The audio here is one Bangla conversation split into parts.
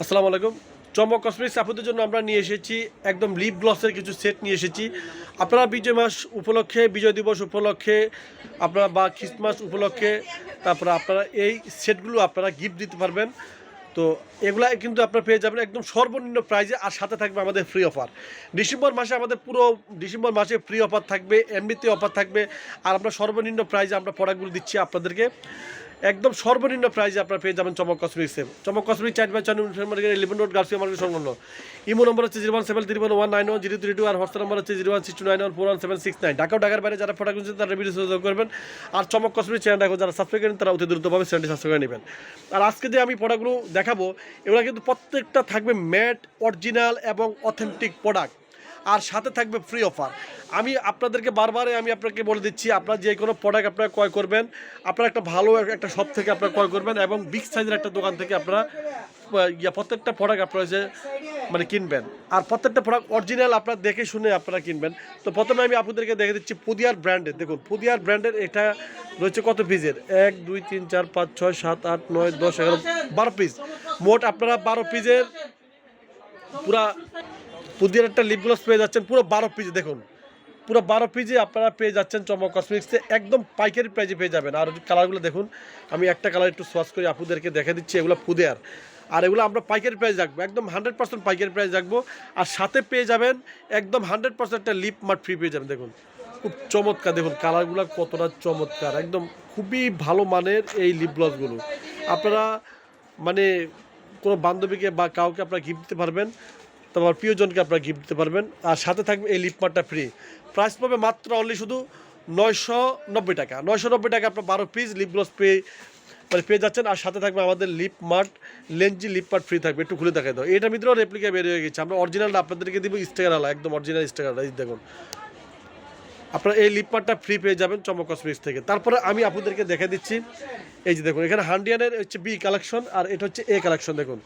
আসসালামু আলাইকুম। চমক কসমেটিক্স আপনাদের জন্য আমরা নিয়ে এসেছি একদম লিপ গ্লসের কিছু সেট নিয়ে এসেছি। আপনারা বিজয় মাস উপলক্ষে, বিজয় দিবস উপলক্ষে, আপনারা বা খ্রিস্টমাস উপলক্ষে, তারপরে আপনারা এই সেটগুলো আপনারা গিফট দিতে পারবেন। তো এগুলা কিন্তু আপনারা পেয়ে যাবেন একদম সর্বনিম্ন প্রাইজে আর সাথে থাকবে আমাদের ফ্রি অফার ডিসেম্বর মাসে আমাদের পুরো ডিসেম্বর মাসে ফ্রি অফার থাকবে এমবিতে অফার থাকবে। আর আমরা সর্বনিম্ন প্রাইজে আমরা প্রোডাক্টগুলো দিচ্ছি আপনাদেরকে। একদম সর্বনিম্ন প্রাইজে আপনারা পেয়ে যাবেন চমক কসমেটিক্সে চমক কসমেটিক চার বাই চার market eleven road Garcia market সংলগ্ন। ইমো নম্বর হচ্ছে zero one seven three one one nine one zero three two আর হোয়াটসঅ্যাপ নম্বর হচ্ছে zero one six two nine one four one seven six nine Dhaka ঢাকার বাইরে যারা ফটো কিনছেন তারা ভিডিও যোগাযোগ করবেন। আর চমক কসমেটিক চ্যানেলটা যারা সাবস্ক্রাইব করেন তারা অতি দ্রুতভাবে চ্যানেলটি সাবস্ক্রাইব করে নেবেন। আর আজকে যে আমি প্রোডাক্টগুলো দেখাবো, এগুলো কিন্তু প্রত্যেকটা থাকবে ম্যাট অরিজিনাল এবং অথেন্টিক প্রোডাক্ট আর সাথে থাকবে ফ্রি অফার আমি আপনাদেরকে বারবারে আমি আপনাকে বলে দিচ্ছি, আপনার যে কোনো প্রোডাক্ট আপনারা ক্রয় করবেন, আপনারা একটা ভালো একটা শপ থেকে আপনারা ক্রয় করবেন এবং বিগ সাইজের একটা দোকান থেকে আপনারা ইয়া প্রত্যেকটা প্রোডাক্ট আপনারা যে মানে কিনবেন। আর প্রত্যেকটা প্রোডাক্ট অরিজিনাল আপনারা দেখে শুনে আপনারা কিনবেন। তো প্রথমে আমি আপনাদেরকে দেখে দিচ্ছি পুদিয়ার ব্র্যান্ডের দেখুন, পুদিয়ার ব্র্যান্ডের এটা রয়েছে কত পিসের এক, দুই, তিন, চার, পাঁচ, ছয়, সাত, আট, নয়, দশ, এগারো, বারো পিস মোট আপনারা বারো পিসের পুরা পুদিয়ার একটা লিপ গ্লস পেয়ে যাচ্ছেন, পুরো বারো পিস দেখুন। পুরো বারো পিজি আপনারা পেয়ে যাচ্ছেন চমক কসমেটিক্সে একদম পাইকারি প্রাইজে পেয়ে যাবেন। আর কালারগুলো দেখুন, আমি একটা কালার একটু সোয়াচ করে আপুদেরকে দেখে দিচ্ছি, এগুলো পুদিয়ার আর এগুলো আমরা পাইকারি প্রাইস রাখব, একদম হান্ড্রেড পার্সেন্ট পাইকারি প্রাইস রাখব। আর সাথে পেয়ে যাবেন, একদম হান্ড্রেড পার্সেন্ট একটা লিপ মার্ট ফ্রি পেয়ে যাবেন, দেখুন। খুব চমৎকার, দেখুন কালারগুলো কতটা চমৎকার, একদম খুবই ভালো মানের এই লিপ গ্লসগুলো আপনারা মানে কোনো বান্ধবীকে বা কাউকে আপনারা গিফট দিতে পারবেন তোমার প্রিয়জনকে আপনারা গিফট দিতে পারবেন। আর সাথে থাকবে এই লিপমারটা ফ্রি প্রাইস পাবে মাত্র অনলি শুধু নয়শো নব্বই টাকা। নয়শো নব্বই টাকা আপনার বারো পিস লিপ গ্লস পেয়ে মানে পেয়ে যাচ্ছেন। আর সাথে থাকবে আমাদের lip mart লেঞ্জি lip mart free থাকবে। একটু খুলে দেখাই দাও। এটা ভিতরেও রেপ্লিকা বেরিয়ে গেছে। আমরা অরিজিনালটা আপনাদেরকে দিব স্টিকার একদম অরিজিনাল স্টিকার দেখুন। আপনারা এই লিপ মার্টটা ফ্রি পেয়ে যাবেন চমক কসমেটিক্স থেকে। তারপরে আমি আপনাদেরকে দেখে দিচ্ছি এই যে দেখুন এখানে হান্ডিয়ানের হচ্ছে বি কালেকশন আর এটা হচ্ছে এ কালেকশন দেখুন।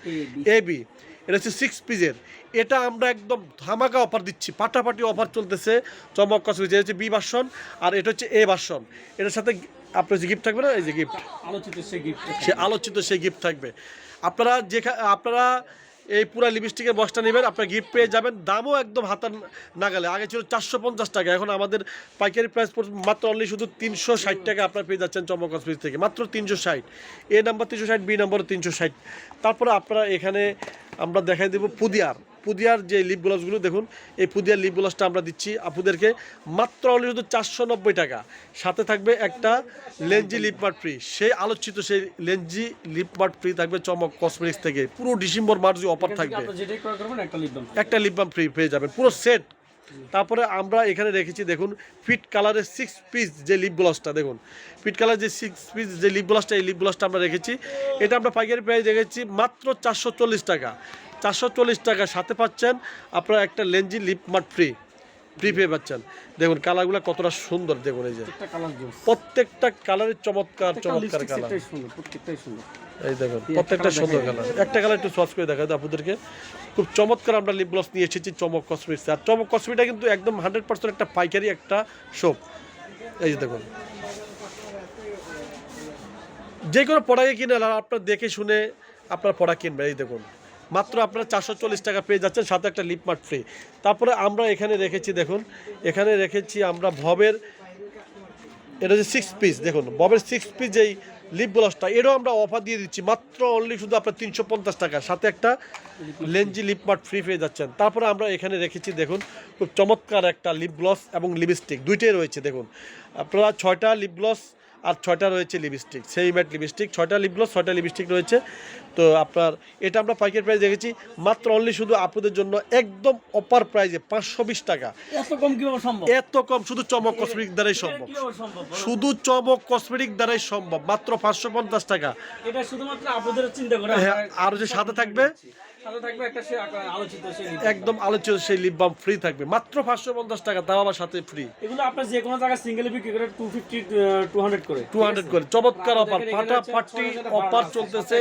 এ বি এটা হচ্ছে সিক্স পিজের এটা আমরা একদম ধামাকা অফার দিচ্ছি পাটাপাটি অফার চলতেছে চমক কসমেটিক্স এটা হচ্ছে বি ভার্সন আর এটা হচ্ছে এ ভার্সন এটার সাথে আপনার যে গিফট থাকবে না? এই যে গিফট আলোচিত সে গিফট সে আলোচিত সেই গিফট থাকবে। আপনারা যেখানে আপনারা এই পুরা লিপস্টিকের বক্সটা নেবেন, আপনার গিফট পেয়ে যাবেন। দামও একদম হাতার নাগালে। আগে ছিল চারশো পঞ্চাশ টাকা, এখন আমাদের পাইকারি প্রাইস মাত্র অনলি শুধু তিনশো ষাট টাকা আপনার পেয়ে যাচ্ছেন চমক থেকে। মাত্র তিনশো ষাট। এ নাম্বার তিনশো ষাট, বি নাম্বার তিনশো ষাট। তারপরে আপনারা এখানে আমরা দেখাই দেবো পুদিয়ার। পুদিয়ার যে লিপ গ্লাসগুলো দেখুন এই পুদিয়ার লিপ গ্লাসটা আমরা দিচ্ছি আপুদেরকে মাত্র অনলি শুধু চারশো নব্বই টাকা। সাথে থাকবে একটা লেঞ্জি লিপ মার্ট ফ্রি সেই আলোচিত সেই লেঞ্জি লিপ মার্ট ফ্রি থাকবে চমক কসমেটিক্স থেকে। পুরো ডিসেম্বর মার্চ অফার থাকবে। একটা লিপ বাম ফ্রি পেয়ে যাবেন পুরো সেট তারপরে আমরা এখানে রেখেছি দেখুন ফিট কালারের সিক্স পিস যে লিপ গ্লসটা দেখুন। ফিট কালার যে সিক্স পিস যে লিপ গ্লসটা এই লিপ গ্লসটা আমরা রেখেছি। এটা আমরা পাইকারি প্রাইস রেখেছি মাত্র চারশো চল্লিশ টাকা। চারশো চল্লিশ টাকা সাথে পাচ্ছেন। আপনারা একটা লেঞ্জি লিপ মার্ট ফ্রি ফ্রি পেয়ে পাচ্ছেন। দেখুন কালারগুলো কতটা সুন্দর দেখুন এই যে। প্রত্যেকটা কালারের চমৎকার চমৎকার কালার এই দেখুন প্রত্যেকটা সুন্দর কালার একটা কালার একটু সস করে দেখা যায় আপনাদেরকে। খুব চমৎকার আমরা লিপ গ্লস নিয়ে এসেছি চমক কসমেটিক্স আর চমক কসমেটিকটা কিন্তু একদম হান্ড্রেড পার্সেন্ট একটা পাইকারি একটা শপ এই যে দেখুন। যে কোনো পড়াকে কিনে আপনার দেখে শুনে আপনার পড়া কিনবেন এই দেখুন। মাত্র আপনারা চারশো চল্লিশ টাকা পেয়ে যাচ্ছেন, সাথে একটা লিপ মার্ট ফ্রি তারপরে আমরা এখানে রেখেছি, দেখুন, এখানে রেখেছি আমরা ভবের, এটা হচ্ছে সিক্স পিস দেখুন ববের সিক্স পিস যেই লিপ গ্লসটা এরও আমরা অফার দিয়ে দিচ্ছি, মাত্র অনলি শুধু আপনার তিনশো পঞ্চাশ টাকা, সাথে একটা লেঞ্জি লিপ মার্ট ফ্রি পেয়ে যাচ্ছেন। তারপরে আমরা এখানে রেখেছি, দেখুন, খুব চমৎকার একটা লিপ গ্লস এবং লিপস্টিক দুইটাই রয়েছে, দেখুন। আপনারা ছয়টা লিপ গ্লস আর ছয়টা রয়েছে লিপস্টিক সেই ম্যাট লিপস্টিক ছয়টা লিপ গ্লস ছয়টা লিপস্টিক রয়েছে। তো আপনার এটা আমরা পাইকারি প্রাইস দেখেছি মাত্র অনলি শুধু আপনাদের জন্য একদম অপার প্রাইজে পাঁচশো বিশ টাকা। এত কম কীভাবে সম্ভব? এত কম শুধু চমক কসমেটিক দ্বারাই সম্ভব? শুধু চমক কসমেটিক দ্বারাই সম্ভব মাত্র পাঁচশো পঞ্চাশ টাকা। এটা শুধুমাত্র আপনাদের চিন্তা করে হ্যাঁ, আর যে সাথে থাকবে একদম আলোচিত সেই লিপ বাম ফ্রি থাকবে। মাত্র পাঁচশো পঞ্চাশ টাকা তাও আবার সাথে ফ্রি এগুলো আপনার যে কোনো জায়গায় সিঙ্গেল বিক্রি করে টু ফিফটি টু হান্ড্রেড করে। টু হান্ড্রেড করে। চমৎকার অফার ছয় সাথে অফার চলতেছে।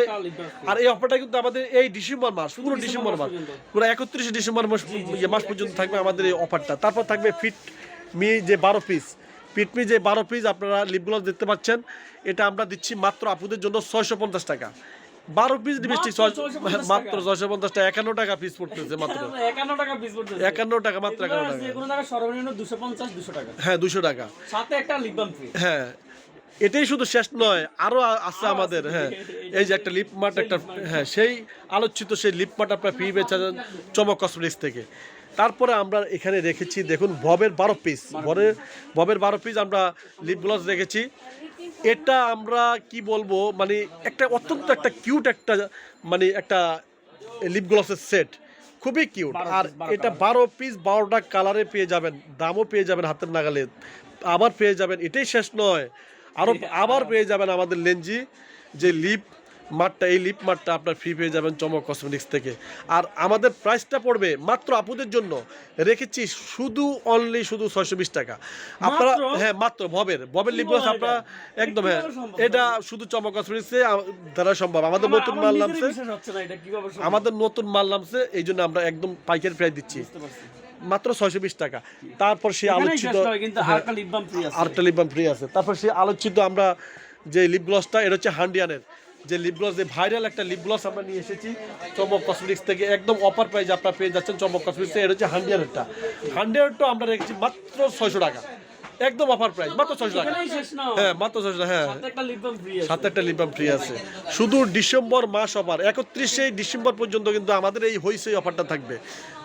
আর এই অফারটা কিন্তু আমাদের এই ডিসেম্বর মাস পুরো ডিসেম্বর মাস পুরো একত্রিশে ডিসেম্বর মাস ইয়ে মাস পর্যন্ত থাকবে আমাদের এই অফারটা তারপর থাকবে ফিট মি যে বারো পিস ফিটমি যে বারো পিস আপনারা লিপগুলো দেখতে পাচ্ছেন। এটা আমরা দিচ্ছি মাত্র আপুদের জন্য ছয়শো পঞ্চাশ টাকা। বারো পিস লিপস্টিক মাত্র 650 মাত্র টাকা। ছয়শো পঞ্চাশ টাকা একান্ন টাকা পিস পড়তেছে মাত্র। একান্ন টাকা পিস পড়তেছে। একান্ন টাকা মাত্র একান্ন টাকা। যে কোনো জায়গায় সর্বনিম্ন দুশো পঞ্চাশ দুশো টাকা। হ্যাঁ দুশো টাকা। সাথে একটা লিপ বাম ফ্রি হ্যাঁ এটাই শুধু শেষ নয় আরও আছে আমাদের হ্যাঁ। এই যে একটা লিপ মার্ট একটা হ্যাঁ সেই আলোচিত সেই লিপ মার্ট আপনার ফ্রি বেচাছেন চমক কসমেটিক্স থেকে। তারপরে আমরা এখানে রেখেছি দেখুন ববের বারো পিস ববের ববের বারো পিস আমরা লিপ গ্লস রেখেছি। এটা আমরা কি বলব মানে একটা অত্যন্ত একটা কিউট একটা মানে একটা লিপ গ্লসের সেট খুবই কিউট আর এটা বারো পিস বারোটা কালারে পেয়ে যাবেন দামও পেয়ে যাবেন হাতের নাগালে। আবার পেয়ে যাবেন এটাই শেষ নয়। আরও আবার পেয়ে যাবেন আমাদের লেঞ্জি যে লিপ মাঠটা এই লিপ মাঠটা আপনার ফ্রি পেয়ে যাবেন চমক কসমেটিক্স থেকে। আর আমাদের প্রাইসটা পড়বে মাত্র আপুদের জন্য। রেখেছি শুধু অনলি শুধু ছয়শো বিশ টাকা। আপনারা হ্যাঁ মাত্র ববের কি লিপ বলেন আপনারা একদম হ্যাঁ এটা শুধু চমক কসমেটিক্সে দ্বারা সম্ভব। আমাদের নতুন মাল নামছে। আমাদের নতুন মাল নামছে এই জন্য আমরা একদম পাইকারি প্রাইস দিচ্ছি। মাত্র ছয়শো বিশ টাকা। তারপর সে আলোচিত কিন্তু আরেকটা লিপ ফ্রি আছে। আরেকটা লিপ বাম ফ্রি আছে। তারপর সে আলোচিত আমরা যে লিপ গ্লসটা এটা হচ্ছে হান্ডিয়ানের। যে লিপ গ্লস যে ভাইরাল একটা লিপ গ্লস আমরা নিয়ে এসেছি চমক কসমেটিক্স থেকে একদম অফার প্রাইজ আপনারা পেয়ে যাচ্ছেন চমক কসমেটিক্স এটা হচ্ছে হান্ডিয়ানেরটা হান্ডিয়ানেরটা আমরা রেখেছি মাত্র ছয়শো টাকা। একদম অফার প্রাইস মাত্র ছয়শো টাকা। হ্যাঁ মাত্র ছয়শো টাকা হ্যাঁ। সাথে একটা লিপ বাম ফ্রি আছে। শুধু ডিসেম্বর মাস অফার একত্রিশে ডিসেম্বর পর্যন্ত কিন্তু আমাদের এই হইসই অফারটা থাকবে।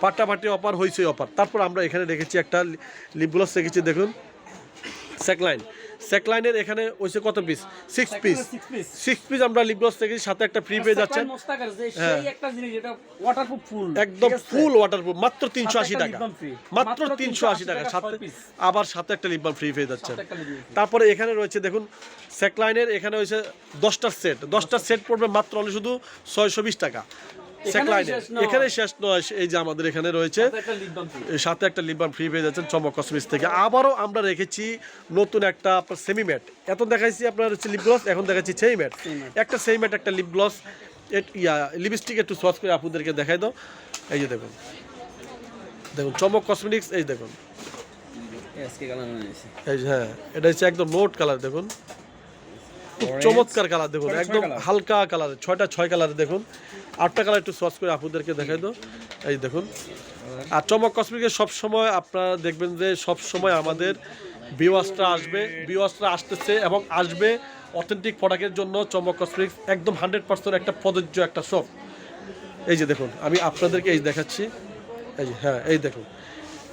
পাট্টা পাট্টাপাটি অফার হইসই অফার তারপর আমরা এখানে রেখেছি একটা লিপ গ্লস রেখেছি দেখুন। সেকলাইন সেকলাইনের এখানে হয়েছে কত piece six piece six piece আমরা লিপ গ্লস রেখেছি সাথে একটা ফ্রি পেয়ে যাচ্ছেন মোস্তাকার যে। সেই একটা জিনিস যেটা ওয়াটারপ্রুফ ফুল একদম ফুল ওয়াটারপ্রুফ মাত্র তিনশো আশি টাকা। মাত্র তিনশো আশি 380 টাকা সাথে আবার সাথে একটা লিপ বাম ফ্রি পেয়ে যাচ্ছেন। তারপরে এখানে রয়েছে দেখুন সেকলাইনের এখানে হয়েছে দশটার সেট দশটার সেট পড়বে মাত্র only শুধু ছয়শো বিশ টাকা। এখানে শেষ নয় এই যে আমাদের এখানে রয়েছে। সাথে একটা লিপ বাম ফ্রি পেয়ে যাচ্ছেন চমক কসমিক্স থেকে। আবারও আমরা রেখেছি নতুন একটা আপনার সেমি ম্যাট এত দেখাইছি আপনার হচ্ছে লিপ গ্লস এখন দেখাচ্ছি সেমি ম্যাট একটা সেমি ম্যাট একটা লিপ গ্লস ইয়া লিপস্টিক একটু সস করে আপনাদেরকে দেখাই দাও। এই যে দেখুন। দেখুন চমক কসমেটিক্স এই দেখুন। হ্যাঁ এটা হচ্ছে একদম নোট কালার দেখুন। খুব চমৎকার কালার দেখুন একদম হালকা কালার ছয়টা ছয় কালারে দেখুন। আটটা কালার একটু সস করে আপুদেরকে দেখাই দাও এই দেখুন। আর চমক কসমিকের সব সময় আপনারা দেখবেন যে সব সময় আমাদের বিওয়াসটা আসবে বিওয়াসটা আসতেছে এবং আসবে অথেন্টিক প্রোডাক্টের জন্য চমক কসমিক্স একদম হান্ড্রেড পার্সেন্ট একটা প্রযোজ্য একটা শপ এই যে দেখুন আমি আপনাদেরকে এই দেখাচ্ছি। এই যে হ্যাঁ এই দেখুন।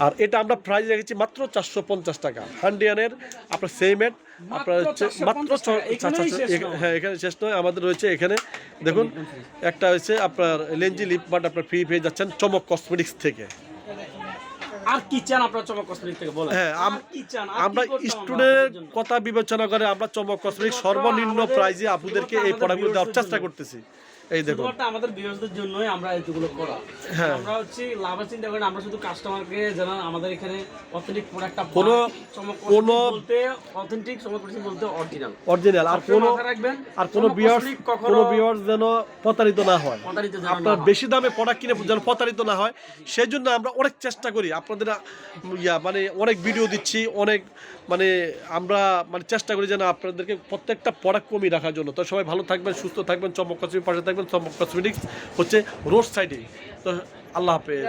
আর এটা আমরা প্রাইস রেখেছি মাত্র চারশো পঞ্চাশ টাকা। হান্ডিয়ানের আপনার সেমেট আপনার হচ্ছে মাত্র 450 টাকা। এখানেই শেষ নয়। হ্যাঁ এখানে শেষ নয় আমাদের রয়েছে এখানে দেখুন একটা হচ্ছে আপনার লেঞ্জি লিপ বাট আপনার ফ্রি পেয়ে যাচ্ছেন চমক কসমেটিক্স থেকে। আর কি চান আপনার চমক কসমেটিক থেকে? বলেন। হ্যাঁ, আমরা স্টুডেন্টের কথা বিবেচনা করে আমরা চমক কসমেটিক্স সর্বনিম্ন প্রাইজে আপুদেরকে এই প্রোডাক্টগুলো দেওয়ার চেষ্টা করতেছি। এই শুধুমাত্র আমাদের ভিউয়ার্সদের জন্যই আমরা এগুলো করা। হ্যাঁ। আমরা হচ্ছে লাভের চিন্তা করি আমরা শুধু কাস্টমারকে যেন আমাদের এখানে অথেন্টিক প্রোডাক্টটা কোনো- চমক কোনো- বলতে অথেন্টিক বলতে অরিজিনাল অরিজিনাল আর কোনো রাখবেন আর কোনো কোনো বিয়ার্স যেন প্রতারিত না হয়। প্রতারিত আপনার বেশি দামে প্রোডাক্ট কিনে যেন প্রতারিত না হয় সেই জন্য আমরা অনেক চেষ্টা করি। আপনাদের ইয়া মানে অনেক ভিডিও দিচ্ছি অনেক মানে আমরা মানে চেষ্টা করি যেন আপনাদেরকে প্রত্যেকটা প্রোডাক্ট কমিয়ে রাখার জন্য। তো সবাই ভালো থাকবেন সুস্থ থাকবেন চমক পাশে থাকবেন। চমক কসমেটিক্স হচ্ছে রোড সাইডে। তো আল্লাহ হাফেজ।